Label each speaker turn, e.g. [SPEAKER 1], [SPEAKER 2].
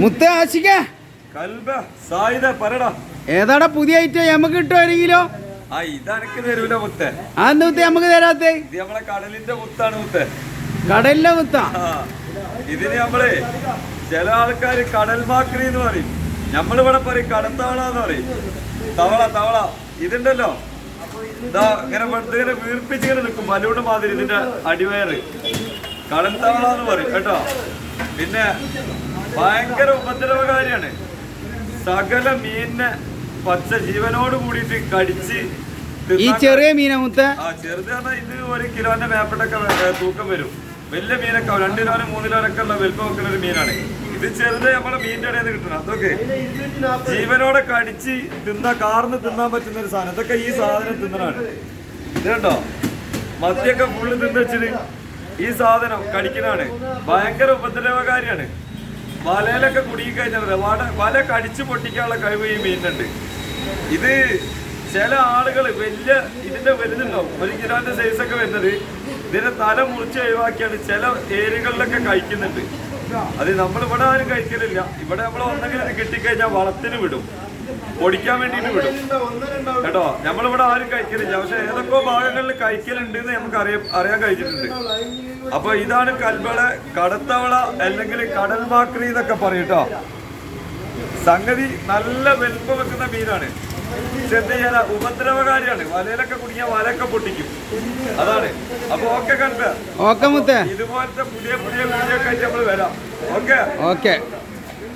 [SPEAKER 1] മുത്ത ആശിക ഏതാടാ പുതിയ ഐറ്റം നമുക്ക് കിട്ടുമോ ഒരു കിലോ നമുക്ക് തരാത്തേ?
[SPEAKER 2] കടലിന്റെ മുത്താണ് മുത്തേ.
[SPEAKER 1] കടലിലെ മുത്ത?
[SPEAKER 2] ആ, ഇതിന് നമ്മൾ ചില ആൾക്കാര് കടൽ മാക്രി എന്ന് പറയും. നമ്മളിവിടെ പറയും കടത്തവള എന്ന് പറയും. തവള തവള ഇതുണ്ടല്ലോ. ഇതാ ഇങ്ങനെ ഇങ്ങനെ വീർപ്പിച്ചിങ്ങനെ നിൽക്കും. ബലൂണ് മാതിരി ഇതിന്റെ അടിവയറ്. കടൽ തവള എന്ന് പറയും കേട്ടോ? പിന്നെ ഭയങ്കര ഉപദ്രവകാരിയാണ്. സകല മീനിനെ പച്ച ജീവനോട് കൂടിയിട്ട് കടിച്ച്
[SPEAKER 1] ഈ ചെറിയ മീന മുത്ത
[SPEAKER 2] ആ ചെറുത് പറഞ്ഞാൽ ഇത് ഒരു കിലോന്റെ മേപ്പെട്ടൊക്കെ തൂക്കം വരും. വലിയ മീനൊക്കെ രണ്ടു കിലോന് മൂന്ന് കിലോനൊക്കെ ഉള്ള വലുപ്പം വെക്കുന്ന ഒരു മീനാണ്. ഇത് ചെറുത് നമ്മളെ മീനിന്റെ ഇടയിൽ നിന്ന് കിട്ടണം. അതൊക്കെ ജീവനോടെ കടിച്ച് തിന്നാ കാർന്ന് തിന്നാൻ പറ്റുന്ന ഒരു സാധനം. അതൊക്കെ ഈ സാധനം തിന്നണാണ് ഇതുണ്ടോ കണ്ടോ? മത്തിയൊക്കെ ഫുള്ള് തിന്നു വെച്ചിട്ട് ഈ സാധനം കടിക്കണാണ് ഭയങ്കര ഉപദ്രവകാരിയാണ്. വലയിലൊക്കെ കുടുങ്ങിക്കഴിഞ്ഞാൽ വട വല കടിച്ചു പൊട്ടിക്കാനുള്ള കഴിവ് ഈ മീനിനുണ്ട്. ഇത് ചില ആളുകൾ വലിയ ഇതിന്റെ വലുതുണ്ടാവും. ഒരു കിലോന്റെ ഒക്കെ വരുന്നത് ഇതിന്റെ തല മുറിച്ച് ഒഴിവാക്കിയാണ് ചില ഏരിയകളിലൊക്കെ കഴിക്കുന്നുണ്ട്. അത് നമ്മൾ ഇവിടെ ആരും കഴിക്കലില്ല. ഇവിടെ നമ്മൾ ഒന്നെങ്കിലും ഇത് കിട്ടിക്കഴിഞ്ഞാൽ വളത്തിന് വിടും. പൊടിക്കാൻ വേണ്ടിയിട്ട് വിടും. കേട്ടോ? നമ്മളിവിടെ ആരും കഴിക്കലില്ല. പക്ഷെ ഏതൊക്കെ ഭാഗങ്ങളിൽ കഴിക്കലുണ്ട് എന്ന് നമുക്ക് അറിയാൻ അറിയാൻ കഴിഞ്ഞിട്ടുണ്ട്. അപ്പൊ ഇതാണ് കൽബള കടത്തവള അല്ലെങ്കിൽ കടൽ മാക്രി എന്നൊക്കെ പറയട്ടോ. സംഗതി നല്ല വലിപ്പം വെക്കുന്ന മീനാണ്. ചെയ്യാനാ ഉപദ്രവകാരിയാണ്. വലയിലൊക്കെ കുടുങ്ങിയ വലയൊക്കെ പൊട്ടിക്കും. അതാണ്. അപ്പൊ ഓക്കെ കണ്ട
[SPEAKER 1] ഓക്കെ മുത്തേ.
[SPEAKER 2] ഇതുപോലത്തെ പുതിയ പുതിയ വീഡിയോ ഒക്കെ ആയിട്ട് നമ്മൾ വരാം. ഓക്കെ?
[SPEAKER 1] ഓക്കെ.